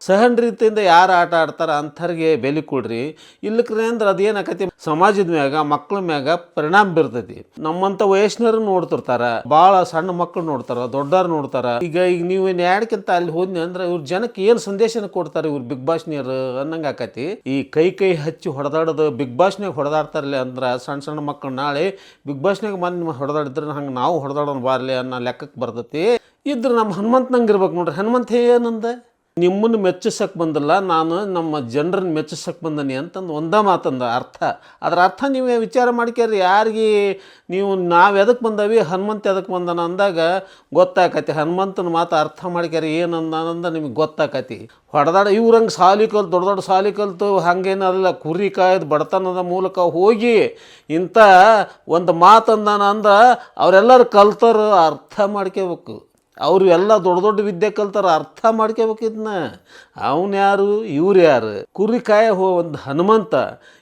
ಸಹನ್ ರೀತಿಯಿಂದ ಯಾರು ಆಟ ಆಡ್ತಾರ ಅಂಥವ್ರಿಗೆ ಬೆಲೆ ಕೊಡ್ರಿ. ಇಲ್ಲಕ್ರೆ ಅಂದ್ರೆ ಅದೇನಾಕತಿ? ಸಮಾಜದ ಮ್ಯಾಗ, ಮಕ್ಳ ಮ್ಯಾಗ ಪರಿಣಾಮ ಬೀರ್ತೈತಿ. ನಮ್ಮಂತ ವಯಸ್ಸಿನವ್ರು ನೋಡ್ತಿರ್ತಾರ. ಭಾಳ ಸಣ್ಣ ಮಕ್ಕಳು ನೋಡ್ತಾರ ದೊಡ್ಡವ್ರು ನೋಡ್ತಾರ. ಈಗ ಈಗ ನೀವು ನ್ಯಾಡ್ಕಿಂತ ಅಲ್ಲಿ ಹೋದ್ನಿ ಅಂದ್ರೆ ಇವ್ರ ಜನಕ್ಕೆ ಏನು ಸಂದೇಶನ ಕೊಡ್ತಾರೆ ಇವ್ರು ಬಿಗ್ ಬಾಸ್ನಿಯರು ಅನ್ನಂಗೆ ಆಕತಿ. ಈ ಕೈ ಕೈ ಹಚ್ಚಿ ಹೊಡೆದಾಡೋದು ಬಿಗ್ ಬಾಸ್ನಾಗ ಹೊಡೆದಾಡ್ತಾರಲ್ಲ ಅಂದ್ರೆ ಸಣ್ಣ ಸಣ್ಣ ಮಕ್ಕಳು ನಾಳೆ ಬಿಗ್ ಬಾಸ್ನಾಗ ಮನ್ ಹೊಡೆದಾಡಿದ್ರೆ ಹಂಗೆ ನಾವು ಹೊಡೆದಾಡೋಣ ಬಾರಲಿ ಅನ್ನೋ ಲೆಕ್ಕಕ್ಕೆ ಬರ್ತೈತಿ. ಇದ್ರೆ ನಮ್ಮ ಹನುಮಂತನಂಗೆ ಇರ್ಬೇಕು ನೋಡ್ರಿ. ಹನುಮಂತ ಏನಂದ? ನಿಮ್ಮನ್ನು ಮೆಚ್ಚಿಸಕ್ಕೆ ಬಂದಿಲ್ಲ, ನಾನು ನಮ್ಮ ಜನರನ್ನ ಮೆಚ್ಚಿಸಕ್ಕೆ ಬಂದನಿ ಅಂತಂದು ಒಂದೇ ಮಾತಂದ ಅರ್ಥ. ಅದರ ಅರ್ಥ ನೀವು ವಿಚಾರ ಮಾಡ್ಕ್ಯಾರಿ ಯಾರಿಗೆ ನೀವು ನಾವು ಎದಕ್ಕೆ ಬಂದವಿ, ಹನುಮಂತ ಎದಕ್ಕೆ ಬಂದನ ಅಂದಾಗ ಗೊತ್ತಾಕತಿ. ಹನುಮಂತನ ಮಾತು ಅರ್ಥ ಮಾಡ್ಕ್ಯಾರಿ ಏನಂದ ನಿಮಗೆ ಗೊತ್ತಾಕತಿ. ಹೊಡೆದಾಡ ಇವ್ರಂಗೆ ಸಾಲಿ ಕಲ್ತು ದೊಡ್ಡ ದೊಡ್ಡ ಸಾಲಿ ಕಲ್ತು ಹಂಗೇನಲ್ಲ ಕುರಿ ಕಾಯ್ದು ಬಡತನದ ಮೂಲಕ ಹೋಗಿ ಇಂಥ ಒಂದು ಮಾತಂದಾನ ಅಂದ್ರೆ ಅವರೆಲ್ಲರೂ ಕಲ್ತರು ಅರ್ಥ ಮಾಡ್ಕೋಬೇಕು ಅವ್ರು ಎಲ್ಲ ದೊಡ್ಡ ದೊಡ್ಡ ವಿದ್ಯೆ ಕಲ್ತಾರ, ಅರ್ಥ ಮಾಡ್ಕೋಬೇಕಿದ್ನ ಅವನು ಯಾರು? ಇವ್ರು ಯಾರು? ಕುರಿ ಕಾಯ ಹೋ, ಒಂದು ಹನುಮಂತ.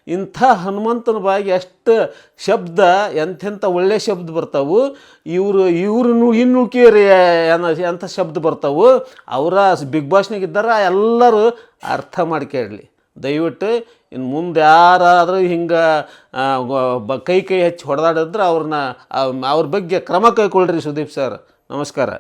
ಇಂಥ ಹನುಮಂತನ ಬಾಯಿಗೆ ಎಷ್ಟು ಶಬ್ದ, ಎಂಥೆಂಥ ಒಳ್ಳೆ ಶಬ್ದ ಬರ್ತಾವು. ಇವರು, ಇವ್ರು ಇನ್ನು ಅನ್ನೋ ಎಂಥ ಶಬ್ದ ಬರ್ತಾವು. ಅವರ ಬಿಗ್ ಬಾಸ್ನಾಗ ಇದ್ದಾರೆ, ಎಲ್ಲರೂ ಅರ್ಥ ಮಾಡ್ಕೊಳ್ಳಿ ದಯವಿಟ್ಟು ಇನ್ನು ಮುಂದೆ ಯಾರಾದರೂ ಹಿಂಗೆ ಬ- ಕೈ ಕೈ ಹಚ್ಚಿ ಹೊಡೆದಾಡಿದ್ರೆ ಅವ್ರನ್ನ, ಅವ್ರ ಬಗ್ಗೆ ಕ್ರಮ ಕೈಕೊಳ್ಳ್ರಿ ಸುದೀಪ್ ಸರ್. ನಮಸ್ಕಾರ.